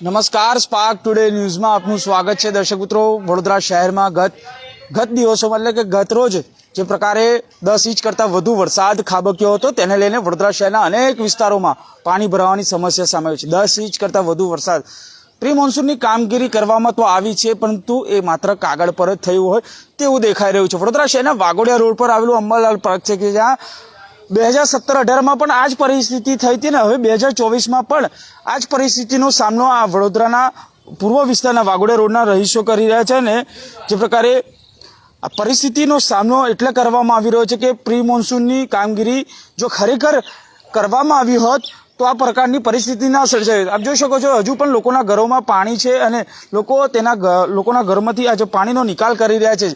નમસ્કાર spark today ન્યૂઝમાં આપનું સ્વાગત છે. દર્શક મિત્રો, વડોદરા શહેરમાં ગત ગત દિવસોમાં એટલે કે ગત રોજ જે પ્રકારે દસ ઇંચ કરતાં વધુ વરસાદ ખાબક્યો હતો, તેને લઈને વડોદરા શહેરના અનેક વિસ્તારોમાં પાણી ભરાવાની સમસ્યા સામે છે. દસ ઇંચ કરતાં વધુ વરસાદ. પ્રી મોન્સૂનની કામગીરી કરવામાં તો આવી છે, પરંતુ એ માત્ર કાગળ પર જ થયું હોય તેવું દેખાઈ રહ્યું છે. વડોદરા શહેરના વાઘોડિયા રોડ પર આવેલું અંબાલાલ પાર્ક છે, કે જ્યાં બે હજાર સત્તર અઢારમાં પણ આ જ પરિસ્થિતિ થઈ હતી ને હવે બે હજાર ચોવીસમાં પણ આ જ પરિસ્થિતિનો સામનો આ વડોદરાના પૂર્વ વિસ્તારના વાઘોડિયા રોડના રહીશો કરી રહ્યા છે ને જે પ્રકારે આ પરિસ્થિતિનો સામનો એટલે કરવામાં આવી રહ્યો છે કે પ્રી મોન્સૂનની કામગીરી જો ખરેખર કરવામાં આવી હોત તો આ પ્રકારની પરિસ્થિતિ ના સર્જાય આપ જોઈ શકો છો, હજુ પણ લોકોના ઘરોમાં પાણી છે અને લોકો તેના લોકોના ઘરમાંથી આજે પાણીનો નિકાલ કરી રહ્યા છે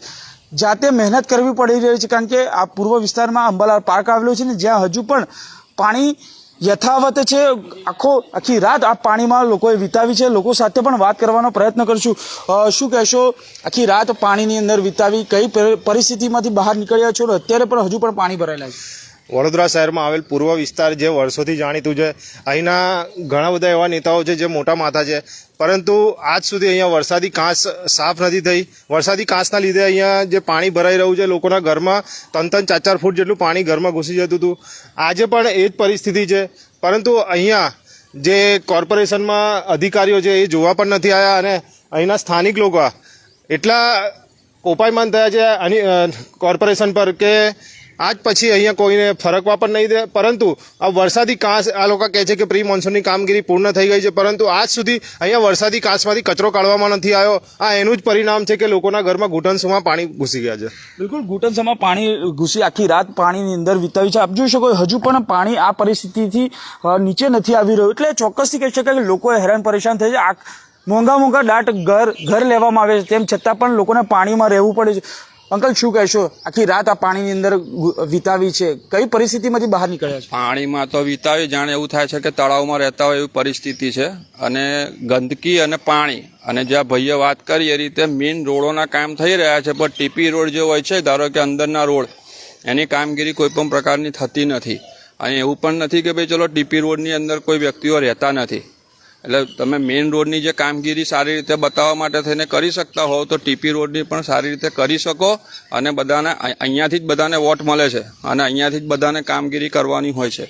જાતે મહેનત કરવી પડી રહી છે કારણ કે આ પૂર્વ વિસ્તારમાં અંબાલાલ પાર્ક આવેલો છે ને જ્યાં હજુ પણ પાણી યથાવત છે. આખો, આખી રાત આ પાણીમાં લોકોએ વિતાવી છે. લોકો સાથે પણ વાત કરવાનો પ્રયત્ન કરશું. શું કહેશો? આખી રાત પાણીની અંદર વિતાવી કઈ પર- પરિસ્થિતિમાંથી બહાર નીકળ્યા છો અત્યારે પણ હજુ પણ પાણી ભરાયેલા છે. વડોદરા શહેરમાં આવેલ પૂર્વ વિસ્તાર જે વર્ષોથી જાણીતું છે. અહીંના ઘણા બધા એવા નેતાઓ છે જે મોટા માથા છે. પરંતુ આજ સુધી અહીંયા વરસાદી કાંસ સાફ નથી થઈ. વરસાદી કાંસના લીધે અહીંયા જે પાણી ભરાઈ રહ્યું છે લોકોના ઘરમાં ત્રણ ત્રણ ચાર ચાર ફૂટ જેટલું પાણી ઘરમાં ઘૂસી જતું હતું. આજે પણ એ જ પરિસ્થિતિ છે. પરંતુ અહીંયા જે કોર્પોરેશનમાં અધિકારીઓ છે એ જોવા પણ નથી આવ્યા અને અહીંના સ્થાનિક લોકો એટલા કોપાયમાન થયા છે અને કોર્પોરેશન પર કે આજ પછી અહીંયા કોઈને ફરકવા પણ નહીં દે. પરંતુ આ વરસાદી કાંસ આ લોકો કહે છે કે પ્રી મોન્સૂનની કામગીરી પૂર્ણ થઈ ગઈ છે. પરંતુ આજ સુધી અહીંયા વરસાદી કાંસમાંથી કચરો કાઢવામાં નથી આવ્યો. આ એનું જ પરિણામ છે કે લોકોના ઘરમાં ઘૂંટણસુમાં પાણી ઘૂસી ગયા છે. બિલકુલ, ઘૂંટણસામાં પાણી ઘૂસી આખી રાત પાણીની અંદર વિતાવી છે. આપ જોઈ શકો હજુ પણ પાણી આ પરિસ્થિતિથી નીચે નથી આવી રહ્યું. એટલે ચોક્કસથી કહી શકાય કે લોકો હેરાન પરેશાન થઈ છે. મોંઘા મોંઘા દાટ ઘર ઘર લેવામાં આવે છે. તેમ છતાં પણ લોકોને પાણીમાં રહેવું પડે છે. અંકલ, શું કહેશો? આખી રાત આ પાણીની અંદર વિતાવી છે. કઈ પરિસ્થિતિમાંથી બહાર નીકળ્યા છે? પાણીમાં તો વિતાવી, જાણે એવું થાય છે કે તળાવમાં રહેતા હોય એવી પરિસ્થિતિ છે. અને ગંદકી અને પાણી, અને જ્યાં ભાઈએ વાત કરી એ રીતે મેઇન રોડોના કામ થઈ રહ્યા છે, પણ ટીપી રોડ જે હોય છે, ધારો કે અંદરના રોડ, એની કામગીરી કોઈ પણ પ્રકારની થતી નથી. અને એવું પણ નથી કે ભાઈ, ચલો ટીપી રોડની અંદર કોઈ વ્યક્તિઓ રહેતા નથી. એટલે તમે મેઇન રોડની જે કામગીરી સારી રીતે બતાવવા માટે થઈને કરી શકતા હોવ, તો ટીપી રોડની પણ સારી રીતે કરી શકો અને બધાને અહીંયાથી જ બધાને વોટ મળે છે અને અહીંયાથી જ બધાને કામગીરી કરવાની હોય છે.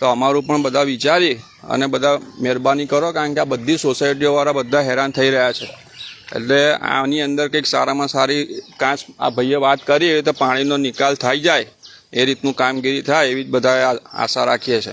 તો અમારું પણ બધા વિચારી અને બધા મહેરબાની કરો કારણ કે આ બધી સોસાયટીઓવાળા બધા હેરાન થઈ રહ્યા છે. એટલે આની અંદર કંઈક સારામાં સારી કાંચ આ ભાઈએ વાત કરી તો પાણીનો નિકાલ થઈ જાય, એ રીતનું કામગીરી થાય, એવી જ બધાએ આ- આશા રાખીએ છીએ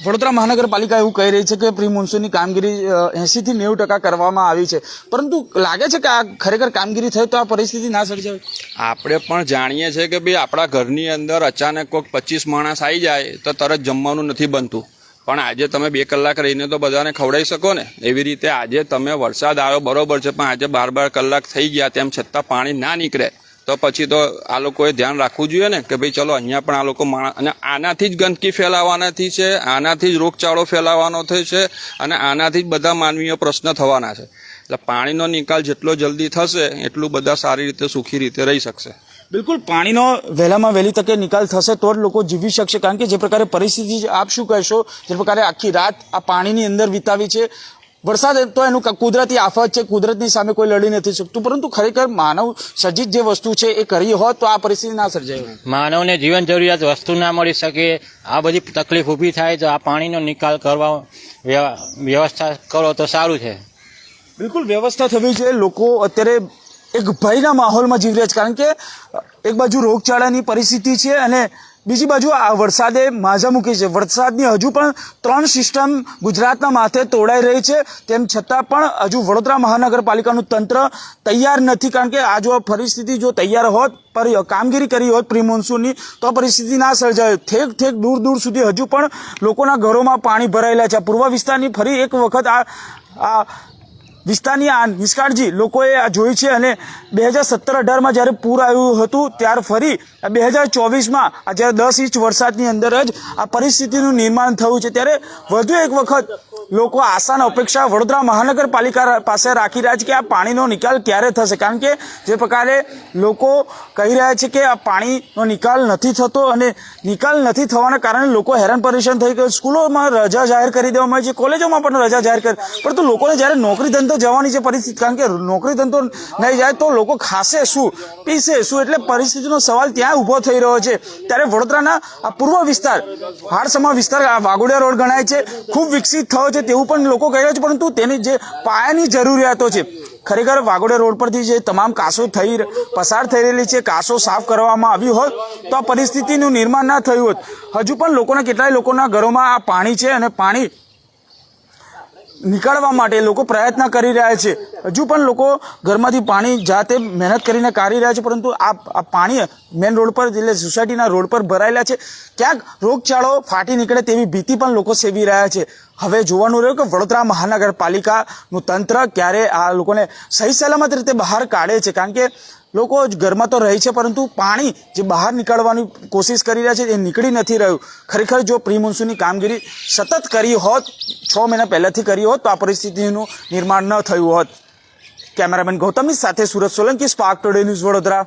વડોદરા મહાનગરપાલિકા એવું કહી રહી છે કે પ્રી મોન્સૂનની કામગીરી એસીથી નેવું ટકા કરવામાં આવી છે. પરંતુ લાગે છે કે આ ખરેખર કામગીરી થઈ તો આ પરિસ્થિતિ ના સર્જાય? આપણે પણ જાણીએ છીએ કે ભાઈ આપણા ઘરની અંદર અચાનક કોઈક પચીસ માણસ આવી જાય તો તરત જમવાનું નથી બનતું. પણ આજે તમે બે કલાક રહીને તો બધાને ખવડાવી શકો ને. એવી રીતે આજે તમે વરસાદ આવ્યો બરોબર છે, પણ આજે બાર બાર કલાક થઈ ગયા, તેમ છતાં પાણી ના નીકળે. તો પછી તો આ લોકોએ ધ્યાન રાખવું જોઈએ ને કે ભાઈ ચલો અહીંયા પણ આ લોકો માણસ અને આનાથી જ ગંદકી ફેલાવાનાથી છે, આનાથી જ રોગચાળો ફેલાવાનો થાય છે અને આનાથી જ બધા માનવીય પ્રશ્ન થવાના છે. એટલે પાણીનો નિકાલ જેટલો જલ્દી થશે, એટલું બધા સારી રીતે સુખી રીતે રહી શકશે. બિલકુલ, પાણીનો વહેલામાં વહેલી તકે નિકાલ થશે તો જ લોકો જીવી શકશે. કારણ કે જે પ્રકારે પરિસ્થિતિ આપ શું કહેશો? જે પ્રકારે આખી રાત આ પાણીની અંદર વિતાવી છે વરસાદ તો એનું કુદરતી આફત છે કુદરતની સામે કોઈ લડી નથી શકતું પરંતુ ખરેખર માનવ સર્જિત જે વસ્તુ છે એ કરી હોત તો આ પરિસ્થિતિ ના સર્જાય માનવને જીવન જરૂરિયાત વસ્તુ ના મળી શકે આ બધી તકલીફ ઊભી થાય તો આ પાણીનો નિકાલ કરવા વ્યવસ્થા કરો તો સારું છે. બિલકુલ વ્યવસ્થા થવી જોઈએ લોકો અત્યારે એક ભયના માહોલમાં જીવી રહ્યા છે કારણ કે એક બાજુ રોગચાળાની પરિસ્થિતિ છે અને બીજી બાજુ આ વરસાદે માઝા મૂકી છે. વરસાદની હજુ પણ ત્રણ સિસ્ટમ ગુજરાતના માથે તોડાઈ રહી છે. તેમ છતાં પણ હજુ વડોદરા મહાનગરપાલિકાનું તંત્ર તૈયાર નથી. કારણ કે આ જો પરિસ્થિતિ જો તૈયાર હોત, પર કામગીરી કરી હોત પ્રી મોન્સૂનની તો પરિસ્થિતિ ના સર્જાય. ઠેક ઠેક દૂર દૂર સુધી હજુ પણ લોકોના ઘરોમાં પાણી ભરાયેલા છે. પૂર્વ વિસ્તારની ફરી એક વખત આ આ વિસ્તારની આ નિષ્કાળજી લોકોએ આ જોઈ છે અને બે હજાર સત્તર અઢારમાં જ્યારે પૂર આવ્યું હતું, ત્યાર ફરી બે હજાર ચોવીસમાં, આ જ્યારે દસ ઇંચ વરસાદની અંદર જ આ પરિસ્થિતિનું નિર્માણ થયું છે, ત્યારે વધુ એક વખત લોકો આશાના અપેક્ષા વડોદરા મહાનગરપાલિકા પાસે રાખી રહ્યા છે કે આ પાણીનો નિકાલ ક્યારે થશે. કારણ કે જે પ્રકારે લોકો કહી રહ્યા છે કે આ પાણીનો નિકાલ નથી થતો અને નિકાલ નથી થવાના કારણે લોકો હેરાન પરેશાન થઈ ગયું. સ્કૂલોમાં રજા જાહેર કરી દેવામાં આવી છે, કોલેજોમાં પણ રજા જાહેર કરી, પરંતુ લોકોને જ્યારે નોકરી ધંધો જવાની છે પરિસ્થિતિ. કારણ કે નોકરી ધંધો નહીં જાય તો લોકો ખાશે શું? પીશે શું? એટલે પરિસ્થિતિનો સવાલ ત્યાં ઊભો થઈ રહ્યો છે. ત્યારે વડોદરાના આ પૂર્વ વિસ્તાર, હાડસમા વિસ્તાર, આ વાઘોડિયા રોડ ગણાય છે. ખૂબ વિકસિત થયો છે તેવું પણ લોકો કહી રહ્યા છે, પરંતુ તેની જે પાયાની જરૂરિયાતો છે. ખરેખર વાઘોડિયા રોડ પરથી જે તમામ કાસો થઈ પસાર થઈ રહેલી છે, કાસો સાફ કરવામાં આવી હોત, તો આ પરિસ્થિતિનું નિર્માણ ના થયું હોત. હજુ પણ લોકોના, કેટલાય લોકોના ઘરોમાં આ પાણી છે અને પાણી નીકાળવા માટે લોકો પ્રયત્ન કરી રહ્યા છે. હજુ પણ લોકો ઘરમાંથી પાણી જાતે મહેનત કરીને કાઢી રહ્યા છે, પરંતુ આ પાણી મેન રોડ પર એટલે સોસાયટીના રોડ પર ભરાયેલા છે. ક્યાંક રોગચાળો ફાટી નીકળે તેવી ભીતિ પણ લોકો સેવી રહ્યા છે. હવે જોવાનું રહ્યું કે વડોદરા મહાનગરપાલિકાનું તંત્ર ક્યારે આ લોકોને સહી સલામત રીતે બહાર કાઢે છે, કારણ કે લોકો જ ઘરમાં તો રહે છે, પરંતુ પાણી જે બહાર નીકળવાની કોશિશ કરી રહ્યા છે એ નીકળી નથી રહ્યું. ખરેખર જો પ્રી કામગીરી સતત કરી હોત, છ મહિના પહેલાંથી કરી હોત, તો આ પરિસ્થિતિનું નિર્માણ ન થયું હોત. કેમેરામેન ગૌતમની સાથે Surat Solanki, spark today news Vadodara.